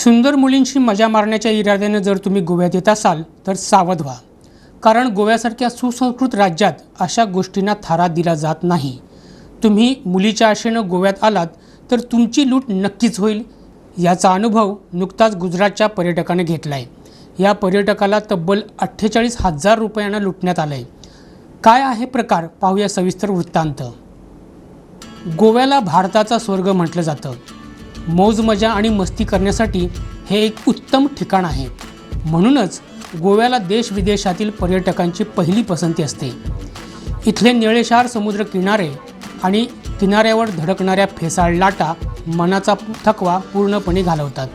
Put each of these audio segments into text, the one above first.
सुंदर मुलींशी मजा मारण्याच्या इराद्यानं जर तुम्ही गोव्यात येत असाल तर सावध व्हा. कारण गोव्यासारख्या सुसंस्कृत राज्यात अशा गोष्टींना थारा दिला जात नाही. तुम्ही मुलीच्या आशेनं गोव्यात आलात तर तुमची लूट नक्कीच होईल. याचा अनुभव नुकताच गुजरातच्या पर्यटकाने घेतला आहे या पर्यटकाला तब्बल अठ्ठेचाळीस हजार रुपयांना लुटण्यात आलं आहे काय आहे प्रकार? पाहूया सविस्तर वृत्तांत. गोव्याला भारताचा स्वर्ग म्हटलं जातं. मौजमजा आणि मस्ती करण्यासाठी हे एक उत्तम ठिकाण आहे. म्हणूनच गोव्याला देश विदेशातील पर्यटकांची पहिली पसंती असते. इथले निळेशार समुद्र किनारे आणि किनाऱ्यावर धडकणाऱ्या फेसाळ लाटा मनाचा थकवा पूर्णपणे घालवतात.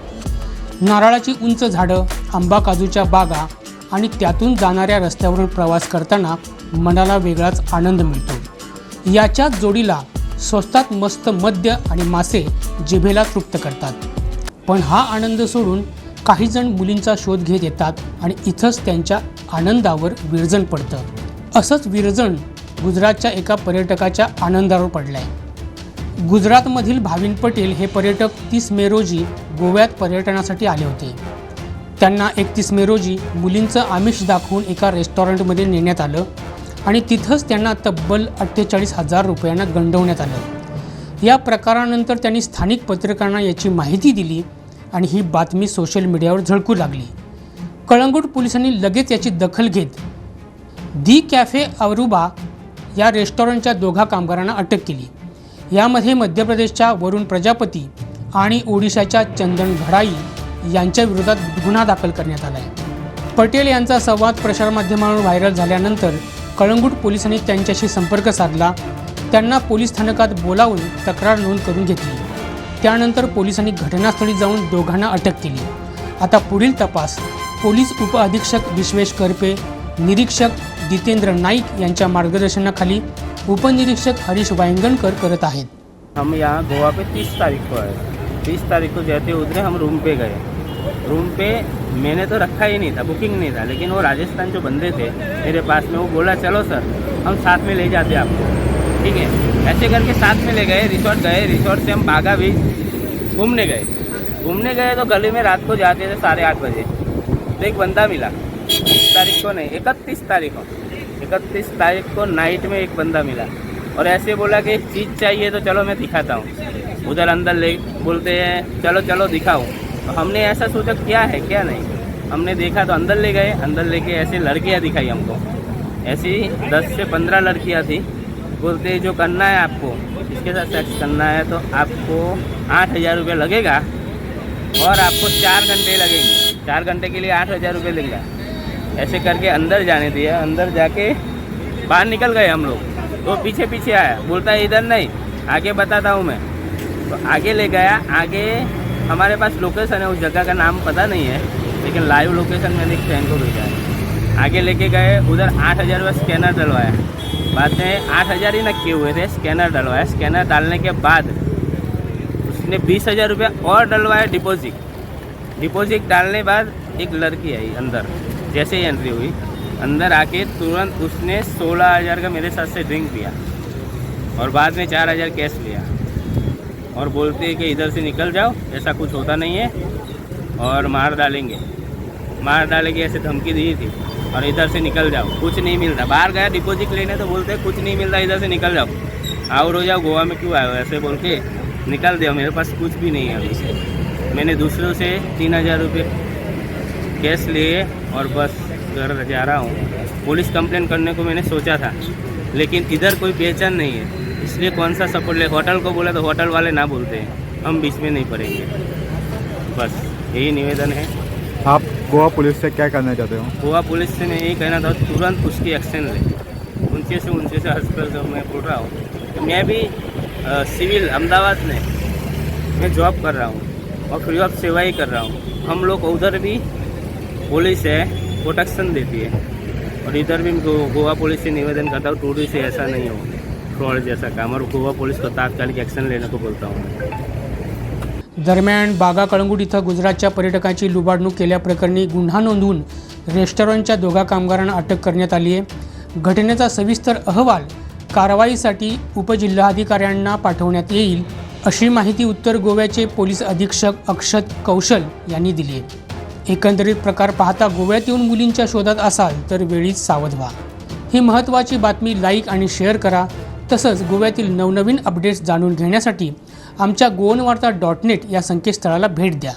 नारळाची उंच झाडं आंबा काजूच्या बागा आणि त्यातून जाणाऱ्या रस्त्यावरून प्रवास करताना मनाला वेगळाच आनंद मिळतो. याच्याच जोडीला स्वस्तात मस्त मद्य आणि मासे जिभेला तृप्त करतात. पण हा आनंद सोडून काहीजण मुलींचा शोध घेत येतात आणि इथंच त्यांच्या आनंदावर विरजण पडतं. असंच विरजण गुजरातच्या एका पर्यटकाच्या आनंदावर पडलं आहे गुजरातमधील भाविन पटेल हे पर्यटक तीस मे रोजी गोव्यात पर्यटनासाठी आले होते. त्यांना एकतीस मे रोजी मुलींचं आमिष दाखवून एका रेस्टॉरंटमध्ये नेण्यात आलं आणि तिथंच त्यांना तब्बल अठ्ठेचाळीस हजार रुपयांना गंडवण्यात आलं. या प्रकारानंतर त्यांनी स्थानिक पत्रकारांना याची माहिती दिली आणि ही बातमी सोशल मीडियावर झळकू लागली. कळंगूट पोलिसांनी लगेच याची दखल घेत दी कॅफे अवरुबा या रेस्टॉरंटच्या दोघा कामगारांना अटक केली. यामध्ये मध्य प्रदेशच्या वरुण प्रजापती आणि ओडिशाच्या चंदन घडाई यांच्या विरोधात गुन्हा दाखल करण्यात आला आहे पटेल यांचा संवाद प्रसारमाध्यमांवर व्हायरल झाल्यानंतर कळंगूट पोलिसांनी त्यांच्याशी संपर्क साधला त्यांना पोलीस स्थानकात बोलावून तक्रार नोंद करून घेतली. त्यानंतर पोलिसांनी घटनास्थळी जाऊन दोघांना अटक केली. आता पुढील तपास पोलीस उपअधीक्षक विश्वेश करपे निरीक्षक जितेंद्र नाईक यांच्या मार्गदर्शनाखाली उपनिरीक्षक हरीश वायंगणकर करत आहेत. हम यहाँ गोवा पे तीस तारीख को आए। तीस तारीख को जाते उतरे हम रूम पे गए। रूम पे मैंने तो रखा ही नहीं था बुकिंग नहीं था लेकिन वो राजस्थान जो बंदे थे मेरे पास में वो बोला चलो सर हम साथ में ले जाते आपको। ठीक है। ऐसे करके साथ में ले गए रिसोर्ट गए। रिसोर्ट से हम बागा भी घूमने गए। घूमने गए तो गली में रात को जाते थे साढ़े आठ बजे। तो एक बंदा मिला। तारीख को नहीं, इकतीस तारीख को। इकतीस तारीख को नाइट में एक बंदा मिला। और ऐसे बोला कि एक चीज़ चाहिए तो चलो मैं दिखाता हूँ। उधर अंदर ले, बोलते हैं, चलो चलो, दिखाओ। तो हमने ऐसा सोचा, क्या है, क्या नहीं? हमने देखा तो अंदर ले गए। अंदर लेके ऐसे लड़कियाँ दिखाई हमको। ऐसी दस से पंद्रह लड़कियाँ थी। बोलते जो करना है आपको, इसके साथ सेक्स करना है तो आपको आठ हज़ार रुपये लगेगा और आपको चार घंटे लगेंगे। चार घंटे के लिए आठ हज़ार रुपये लेंगे। ऐसे करके अंदर जाने दिया। अंदर जाके बाहर निकल गए हम लोग। तो पीछे पीछे आया। बोलता है, इधर नहीं, आगे बताता हूँ मैं। तो आगे ले गया। आगे हमारे पास लोकेशन है, उस जगह का नाम पता नहीं है, लेकिन लाइव लोकेशन मैंने एक फ्रेंड को भेजा है आगे लेके गए। उधर आठ हज़ार रुपये स्कैनर डलवाया। बाद में आठ हज़ार ही न किए हुए थे स्कैनर डलवाया। स्कैनर डालने के बाद उसने बीस हज़ार रुपया और डलवाया डिपॉजिट डिपॉजिट डालने बाद एक लड़की आई अंदर, जैसे ही एंट्री हुई। अंदर आके तुरंत उसने सोलह हज़ार का मेरे साथ से ड्रिंक पिया और बाद में चार हज़ार कैश लिया। और बोलते कि इधर से निकल जाओ, ऐसा कुछ होता नहीं है और मार डालेंगे। मार डालेंगे ऐसे धमकी दी थी। और इधर से निकल जाओ। कुछ नहीं मिलता बाहर गया डिपॉजिट लेने तो बोलते हैं, कुछ नहीं मिलता इधर से निकल जाओ। आओ रो जाओ, गोवा में क्यों आए हो? ऐसे बोल के निकल दिया। मेरे पास कुछ भी नहीं है अभी से। मैंने दूसरों से तीन हज़ार रुपये कैश लिए और बस घर जा रहा हूँ। पुलिस कंप्लेन करने को मैंने सोचा था, लेकिन इधर कोई पहचान नहीं है। इसलिए कौन सा सपोर्ट ले? होटल को बोला तो होटल वाले ना बोलते। हैं हम बीच में नहीं पड़ेंगे। बस, यही निवेदन है। आप गोवा पुलिस से क्या करना चाहते हो? गोवा पुलिस से मैं यही कहना था तुरंत उसकी एक्शन ले। उनसे से उनसे से हॉस्पिटल जब मैं बोल रहा हूँ कि मैं भी सिविल अहमदाबाद में मैं जॉब कर रहा हूँ और फ्री ऑफ़ सेवा ही कर रहा हूँ। हम लोग उधर भी पुलिस है प्रोटेक्शन देती है। और इधर भी गो, गोवा पुलिस से निवेदन करता हूँ टूरिस्ट से ऐसा नहीं हो। फ्रॉड जैसा काम। और गोवा पुलिस को तात्कालिक एक्शन लेने को बोलता हूँ। दरम्यान बागा कळंगूट इथं गुजरातच्या पर्यटकांची लुबाडणूक केल्याप्रकरणी गुन्हा नोंदवून रेस्टॉरंटच्या दोघा कामगारांना अटक करण्यात आली आहे. घटनेचा सविस्तर अहवाल कारवाईसाठी उपजिल्हाधिकाऱ्यांना पाठवण्यात येईल अशी माहिती उत्तर गोव्याचे पोलीस अधीक्षक अक्षत कौशल यांनी दिली आहे. एकंदरीत प्रकार पाहता गोव्यात येऊन मुलींच्या शोधात असाल तर वेळीच सावध व्हा. ही महत्त्वाची बातमी लाईक आणि शेअर करा. तसंच गोव्यातील नवनवीन अपडेट्स जाणून घेण्यासाठी आमच्या गोवनवार्ता डॉट नेट या संकेतस्थळाला भेट द्या.